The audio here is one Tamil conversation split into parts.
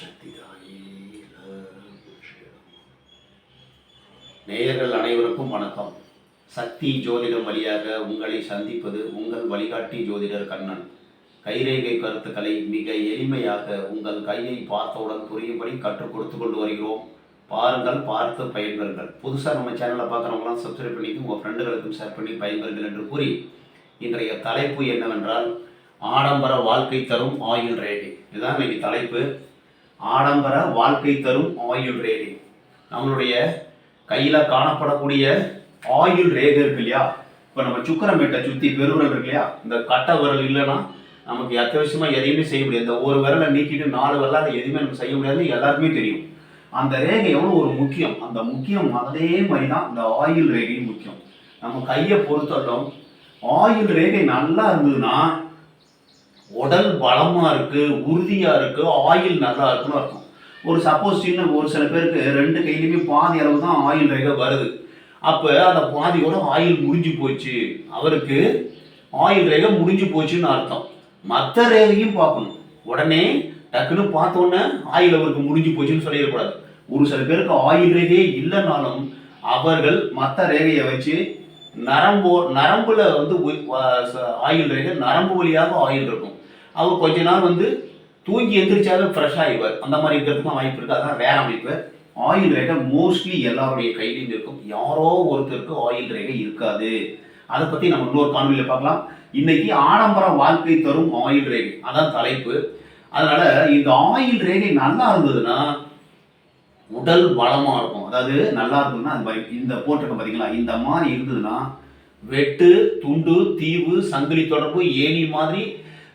சக்திதாயே நேயர்கள் அனைவருக்கும் வணக்கம். சக்தி ஜோதிடம் வழியாக உங்களை சந்திப்பது உங்கள் வழிகாட்டி ஜோதிடர் கண்ணன். கைரேகை கருத்துக்களை மிக எளிமையாக உங்கள் கையை பார்த்தவுடன் புரியும்படி கற்றுக் கொடுத்து கொண்டு வருகிறோம். பாருங்கள் பார்த்து பயன்பெறுங்கள். புதுசாக நம்ம சேனலை பார்க்குறவங்களாம் சப்ஸ்கிரைப் பண்ணிட்டு உங்கள் ஃப்ரெண்டுகளுக்கும் ஷேர் பண்ணி பயன்பெறுங்கள் என்று கூறி இன்றைய தலைப்பு என்னவென்றால் ஆடம்பர வாழ்க்கை தரும் ஆயுள் ரேகை. இதுதான் இன்னைக்கு தலைப்பு. ஆடம்பர வாழ்க்கை தரும் ஆயுள் ரேகை. நம்மளுடைய கையில் காணப்படக்கூடிய ஆயுள் ரேகை இருக்கு இல்லையா? இப்போ நம்ம சுக்கரமேட்டை சுற்றி பெருவிரல் இருக்கு இல்லையா? இந்த கட்டை விரல் இல்லைன்னா நமக்கு அத்தியாவசியமாக எதையுமே செய்ய முடியாது. இந்த ஒரு விரலை நீக்கிட்டு நாலு விரலால் எதுவுமே நம்ம செய்ய முடியாதுன்னு எல்லாருக்குமே தெரியும். அந்த ரேகை எவ்வளோ ஒரு முக்கியம்? அந்த முக்கியம் அதே மாதிரி தான் இந்த ஆயுள் ரேகையும் முக்கியம். நம்ம கையை பொறுத்தட்டும் ஆயுள் ரேகை நல்லா இருந்ததுன்னா உடல் பலமாக இருக்குது உறுதியாக இருக்குது ஆயில் நல்லா இருக்குன்னு அர்த்தம். ஒரு சப்போஸ் சின்ன ஒரு சில பேருக்கு ரெண்டு கையிலுமே பாதி அளவு தான் ஆயில் ரேகை வருது. அப்போ அந்த பாதியோட ஆயில் முடிஞ்சு போச்சு. அவருக்கு ஆயில் ரேகை முடிஞ்சு போச்சுன்னு அர்த்தம். மற்ற ரேகையும் பார்க்கணும். உடனே டக்குன்னு பார்த்தோன்னே ஆயில் அவருக்கு முடிஞ்சு போச்சுன்னு சொல்லிடக்கூடாது. ஒரு சில பேருக்கு ஆயில் ரேகையே இல்லைனாலும் அவர்கள் மற்ற ரேகையை வச்சு நரம்போ நரம்புல வந்து உய்- ச- ஆயில் ரேகை நரம்பு வழியாக ஆயில் இருக்கும். அவர் கொஞ்ச நாள் வந்து தூங்கி எந்திரிச்சாலும் ஃப்ரெஷ் ஆகிவார் அந்த மாதிரி இருக்கிறதுக்கும் வாய்ப்பு இருக்குது அதான் வேற அமைப்பு. ஆயில் ரேகை மோஸ்ட்லி எல்லாருடைய கையிலையும் இருக்கும். யாரோ ஒருத்தருக்கு ஆயில் ரேகை இருக்காது. அதை பற்றி நம்ம இன்னொரு காணொலியில் பார்க்கலாம். இன்னைக்கு ஆடம்பர வாழ்க்கை தரும் ஆயில் ரேகை. அதான் தலைப்பு. அதனால இந்த ஆயில் ரேகை நல்லா இருந்ததுன்னா உடல் வளமாக இருக்கும். அதாவது நல்லா இருந்ததுன்னா அது மாதிரி இந்த போட்டிருக்க பார்த்தீங்களா இந்த மாதிரி இருந்ததுன்னா வெட்டு துண்டு தீவு சங்கிலி தொடர்பு ஏணி மாதிரி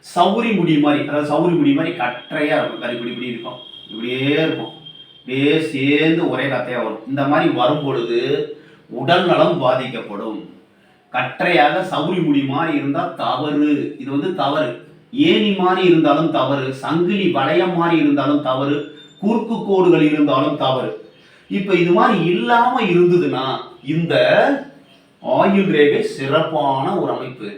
சவுரி முடி மாதிரி அதாவது சவுரி முடி மாதிரி கற்றையாக இருக்கும். கறி இப்படி இருக்கும். இப்படியே இருக்கும். இப்படியே சேர்ந்து ஒரே கத்தையாக வரும். இந்த மாதிரி வரும் பொழுது உடல் நலம் பாதிக்கப்படும். கற்றையாக சவுரி முடி மாதிரி இருந்தால் தவறு. இது வந்து தவறு. ஏணி மாதிரி இருந்தாலும் தவறு. சங்கிலி வளையம் மாதிரி இருந்தாலும் தவறு. குறுக்கு கோடுகள் இருந்தாலும் தவறு. இப்போ இது மாதிரி இல்லாமல் இருந்ததுன்னா இந்த ஆயுள் ரேகை சிறப்பான ஒரு அமைப்பு.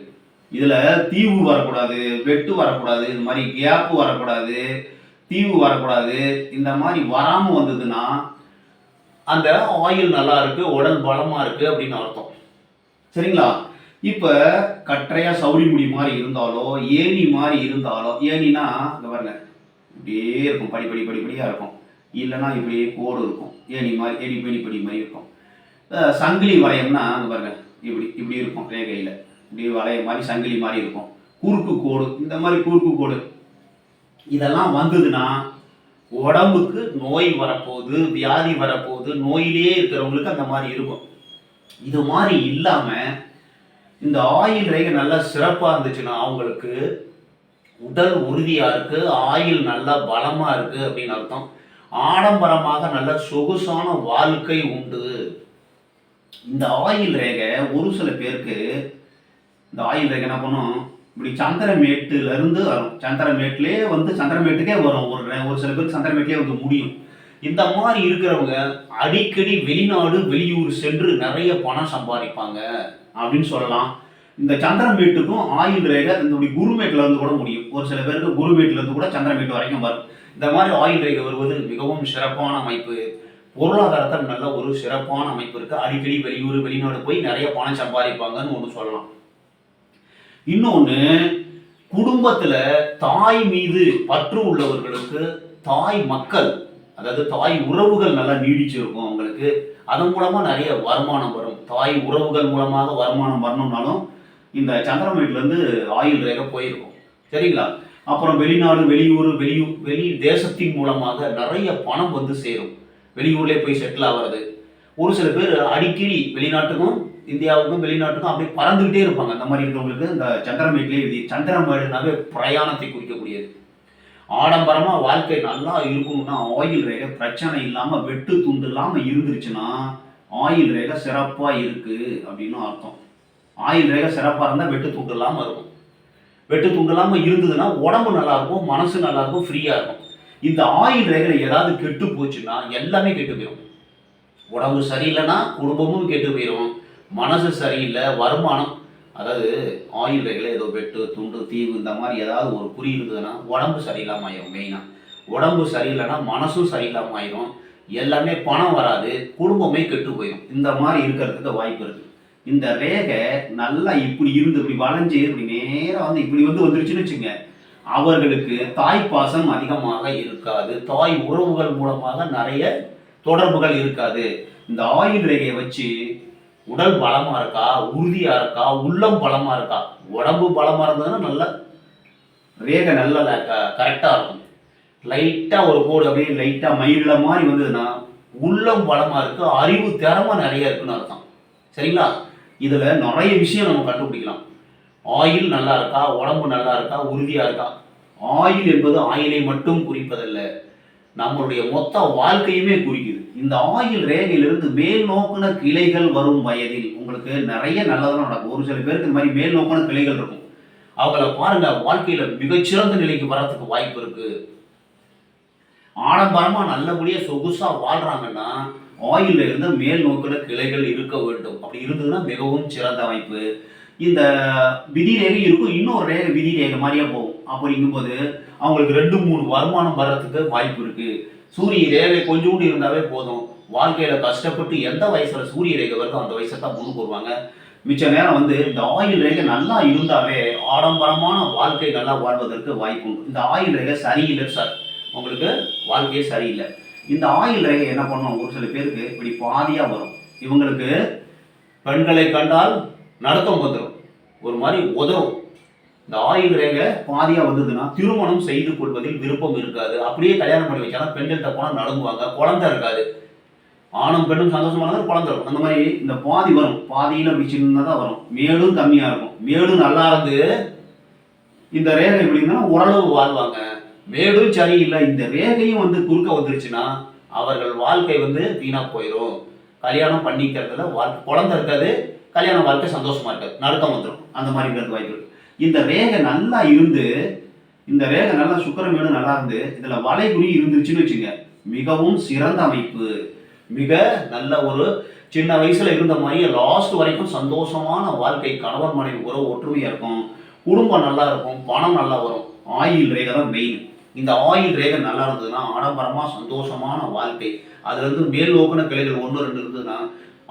இதில் தீவு வரக்கூடாது வெட்டு வரக்கூடாது இந்த மாதிரி கேப்பு வரக்கூடாது தீவு வரக்கூடாது இந்த மாதிரி வராமல் வந்ததுன்னா அந்த ஆயில் நல்லா இருக்கு உடல் பலமாக இருக்கு அப்படின்னு அர்த்தம். சரிங்களா? இப்போ கற்றையாக சவுரி முடி மாதிரி இருந்தாலோ ஏணி மாதிரி இருந்தாலோ ஏணினா இந்த பாருங்க இப்படியே இருக்கும் படி படி படிப்படியா இருக்கும். இல்லைன்னா இப்படியே கோடு இருக்கும் ஏணி மாதிரி ஏணி படி படி மாதிரி இருக்கும். சங்கிலி வளையம்னா இந்த பாருங்க இப்படி இப்படி இருக்கும் ரேகையில் இப்படி வளைய மாதிரி சங்கிலி மாதிரி இருக்கும். குறுக்கு கோடு இந்த மாதிரி குறுக்கு கோடு. இதெல்லாம் வந்ததுன்னா உடம்புக்கு நோய் வரப்போகுது வியாதி வரப்போகுது நோயிலேயே இருக்கிறவங்களுக்கு அந்த மாதிரி இருக்கும். இது மாதிரி இல்லாமல் இந்த ஆயில் ரேகை நல்லா சிறப்பாக இருந்துச்சுன்னா அவங்களுக்கு உடல் உறுதியாக இருக்குது ஆயில் நல்லா பலமாக இருக்குது அப்படின்னு அர்த்தம். ஆடம்பரமாக நல்ல சொகுசான வாழ்க்கை உண்டு. இந்த ஆயில் ரேகை ஒரு சில பேருக்கு இந்த ஆயில் ரேகை என்ன பண்ணும்? இப்படி சந்திரமேட்டுல இருந்து வரும். சந்திரமேட்லயே வந்து சந்திரமேட்டுக்கே வரும். ஒரு ஒரு சில பேருக்கு சந்திரமேட்லயே வந்து முடியும். இந்த மாதிரி இருக்கிறவங்க அடிக்கடி வெளிநாடு வெளியூர் சென்று நிறைய பணம் சம்பாதிப்பாங்க அப்படின்னு சொல்லலாம். இந்த சந்திரமேட்டுக்கும் ஆயுள் ரேகை இந்த குருமேட்டில் இருந்து கூட முடியும். ஒரு சில பேருக்கு குருமேட்ல இருந்து கூட சந்திரமேட்டு வரைக்கும் வரும். இந்த மாதிரி ஆயுள் ரேகை வருவது மிகவும் சிறப்பான அமைப்பு. பொருளாதாரத்தில் நல்ல ஒரு சிறப்பான அமைப்பு இருக்குது அடிக்கடி வெளியூர் வெளிநாடு போய் நிறைய பணம் சம்பாதிப்பாங்கன்னு ஒன்று சொல்லலாம். இன்னொன்று குடும்பத்தில் தாய் மீது பற்று உள்ளவர்களுக்கு தாய் மக்கள் அதாவது தாய் உறவுகள் நல்லா நீடிச்சிருக்கும் அவங்களுக்கு. அதன் மூலமாக நிறைய வருமானம் வரும். தாய் உறவுகள் மூலமாக வருமானம் வரணும்னாலும் இந்த சந்திரமேட்லேருந்து ஆயுள் ஆயில் ரேகை போயிருக்கும். சரிங்களா? அப்புறம் வெளிநாடு வெளியூர் வெளியூர் வெளி தேசத்தின் மூலமாக நிறைய பணம் வந்து சேரும். வெளியூர்லேயே போய் செட்டில் ஆகிறது. ஒரு சில பேர் அடிக்கடி வெளிநாட்டுக்கும் இந்தியாவுக்கும் வெளிநாட்டுக்கும் அப்படியே பறந்துக்கிட்டே இருப்பாங்க. அந்த மாதிரி இருக்கிறவங்களுக்கு இந்த சந்திரமேட்லேயே விதி சந்திரமேடுனாவே பிரயாணத்தை குறிக்கக்கூடியது. ஆடம்பரமா வாழ்க்கை நல்லா இருக்கணும்னா ஆயில் ரேகை பிரச்சனை இல்லாம வெட்டு துண்டு இல்லாம இருந்துருச்சுன்னா ஆயில் ரேகை சிறப்பா இருக்கு அப்படின்னு அர்த்தம். ஆயில் ரேகை சிறப்பா இருந்தா வெட்டு துண்டு இல்லாம இருக்கும். வெட்டு துண்டு இல்லாம இருந்ததுன்னா உடம்பு நல்லா இருக்கும் மனசு நல்லா இருக்கும் ஃப்ரீயா இருக்கும். இந்த ஆயில் ரேகை ஏதாவது கெட்டு போச்சுன்னா எல்லாமே கெட்டு போயிடும் உடம்பு சரியில்லைன்னா குடும்பமும் கெட்டு போயிடும் மனசு சரியில்லை வருமானம் அதாவது ஆயில் ரேகையில் ஏதோ வெட்டு துண்டு தீவு இந்த மாதிரி ஏதாவது ஒரு குறி இருந்ததுன்னா உடம்பு சரியில்லாமல் ஆயிரும் மெயினாக உடம்பு சரியில்லைன்னா மனசும் சரியில்லாமல் ஆயிரும். எல்லாமே பணம் வராது குடும்பமே கெட்டு போயிடும் இந்த மாதிரி இருக்கிறதுக்கு வாய்ப்பு இருக்குது இந்த ரேகை நல்லா இப்படி இருந்து இப்படி வளைஞ்சு இப்படி நேரம் வந்து இப்படி வந்து வந்துருச்சுன்னு வச்சுங்க அவர்களுக்கு தாய் பாசம் அதிகமாக இருக்காது. தாய் உறவுகள் மூலமாக நிறைய தொடர்புகள் இருக்காது. இந்த ஆயுள் ரேகையை வச்சு உடல் பலமா இருக்கா? உறுதியா இருக்கா? உள்ளம் பலமா இருக்கா? உடம்பு பலமா இருந்ததுன்னா நல்ல ரேகை நல்லா கரெக்டா இருக்கும். லைட்டா ஒரு கோடு அப்படியே லைட்டா மயில மாதிரி வந்ததுன்னா உள்ளம் பலமா இருக்கு அறிவு திறமை நிறைய இருக்குன்னு அர்த்தம். சரிங்களா? இதுல நிறைய விஷயம் நம்ம கண்டுபிடிக்கலாம். ஆயில் நல்லா இருக்கா? உடம்பு நல்லா இருக்கா? உறுதியா இருக்கா? ஆயில் என்பது ஆயிலை மட்டும் குறிப்பதல்ல. நம்மளுடைய மொத்த வாழ்க்கையுமே குறிக்குது. இந்த ஆயில் ரேகையிலிருந்து மேல் நோக்குன கிளைகள் வரும் வயதில் உங்களுக்கு நிறைய நல்லதெல்லாம் நடக்கும். ஒரு சில பேருக்கு இந்த மாதிரி மேல் நோக்குன கிளைகள் இருக்கும். அவங்கள பாருங்க வாழ்க்கையில மிகச்சிறந்த நிலைக்கு வர்றதுக்கு வாய்ப்பு இருக்கு. ஆடம்பரமா நல்லபடியா சொகுசா வாழ்றாங்கன்னா ஆயில்ல இருந்து மேல் நோக்குன கிளைகள் இருக்க வேண்டும். அப்படி இருந்ததுன்னா மிகவும் சிறந்த வாய்ப்பு இந்த விதி ரேகை இருக்கும். இன்னொரு ரேகை விதி ரேகை மாதிரியா போகும். அப்படிங்கும்போது அவங்களுக்கு ரெண்டு மூணு வருமானம் வர்றதுக்கு வாய்ப்பு இருக்கு. சூரிய ரேகை கொஞ்சோண்டு இருந்தாவே போதும். வாழ்க்கையில கஷ்டப்பட்டு எந்த வயசுல சூரிய ரேகை வருதோ அந்த வயசை தான் முன்னுக்கு வருவாங்க மிச்ச நேரம் வந்து இந்த ஆயில் ரேகை நல்லா இருந்தாவே ஆடம்பரமான வாழ்க்கை நல்லா வாழ்வதற்கு வாய்ப்பு உண்டு. இந்த ஆயில் ரேகை சரியில்லை சார் உங்களுக்கு வாழ்க்கையே சரியில்லை. இந்த ஆயில் ரேகை என்ன பண்ணும்? ஒரு சில பேருக்கு இப்படி பாதியா வரும். இவங்களுக்கு பெண்களை கண்டால் நடத்தம் வந்துடும் ஒரு மாதிரி உதவும் இந்த ஆயில் ரேகை பாதியா வந்ததுன்னா திருமணம் செய்து கொள்வதில் விருப்பம் இருக்காது. அப்படியே கல்யாணம் பண்ணி வச்சாலும் பெண்கள்கிட்ட போனால் நடங்குவாங்க குழந்தை இருக்காது. ஆணும் பெண்ணும் சந்தோஷமானது குழந்தை இருக்கும். அந்த மாதிரி இந்த பாதி வரும். பாதியில அப்படி தான் வரும். மேடும் கம்மியா இருக்கும். மேடும் நல்லா இருந்து இந்த ரேகை எப்படின்னா ஓரளவு வாழ்வாங்க. மேடும் சரியில்லை. இந்த ரேகையும் வந்து குறுக்க வந்துருச்சுன்னா அவர்கள் வாழ்க்கை வந்து வீணா போயிடும் கல்யாணம் பண்ணிக்கிறதுல வாழ்க்கை குழந்தை இருக்காது கல்யாண வாழ்க்கை சந்தோஷமா இருக்காது. நடுக்கம் வந்துடும் அந்த மாதிரி இருக்கிறது வாய்ப்பு இந்த ரேகை நல்லா இருந்து இந்த ரேகை நல்லா சுக்கரமேடு நல்லா இருந்து இதில் வளைகுறி இருந்துச்சுன்னு வச்சுங்க. மிகவும் சிறந்த அமைப்பு. மிக நல்ல ஒரு சின்ன வயசுல இருந்த மாதிரியே லாஸ்ட் வரைக்கும் சந்தோஷமான வாழ்க்கை. கணவன் மனைவி உறவு ஒற்றுமையா இருக்கும். குடும்பம் நல்லா இருக்கும். பணம் நல்லா வரும். ஆயில் ரேகை தான் மெயின் இந்த ஆயில் ரேகை நல்லா இருந்ததுன்னா ஆடம்பரமாக சந்தோஷமான வாழ்க்கை. அதுலேருந்து மேல் நோக்கின கிளைகள் ஒன்று ரெண்டு இருந்ததுன்னா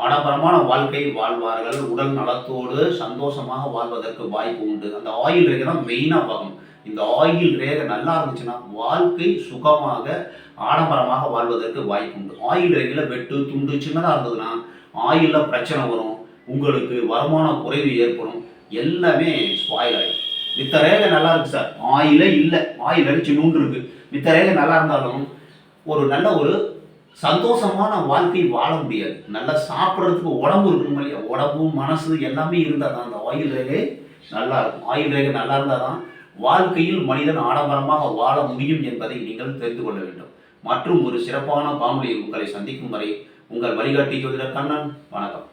ஆடம்பரமான வாழ்க்கை வாழ்வார்கள். உடல் நலத்தோடு சந்தோஷமாக வாழ்வதற்கு வாய்ப்பு உண்டு. அந்த ஆயில் ரேகை தான் மெயினாக பார்க்கணும். இந்த ஆயில் ரேகை நல்லா இருந்துச்சுன்னா வாழ்க்கை சுகமாக ஆடம்பரமாக வாழ்வதற்கு வாய்ப்பு உண்டு. ஆயில் ரேகையில் வெட்டு துண்டு சின்னதாக இருந்ததுன்னா ஆயிலில் பிரச்சனை வரும். உங்களுக்கு வருமான குறைவு ஏற்படும். எல்லாமே ஸ்பாயில் ஆகிடும் மித்த ரேகை நல்லா இருக்கு சார். ஆயிலே இல்லை. ஆயில் அடிச்சு நூண்டு இருக்கு மித்த ரேகை நல்லா இருந்தாலும் ஒரு நல்ல ஒரு சந்தோஷமான வாழ்க்கை வாழ முடியாது. நல்லா சாப்பிட்றதுக்கு உடம்பு இருக்கணும் இல்லையா? உடம்பு மனசு எல்லாமே இருந்தால் தான் அந்த ஆயில் ரேகை நல்லா இருக்கும். ஆயில் ரேகை நல்லா இருந்தால் தான் வாழ்க்கையில் மனிதன் ஆடம்பரமாக வாழ முடியும் என்பதை நீங்கள் தெரிந்து கொள்ள வேண்டும். மற்றும் ஒரு சிறப்பான காணொலியில் உங்களை சந்திக்கும் வரை உங்கள் வழிகாட்டி ஜோதிடர் கண்ணன். வணக்கம்.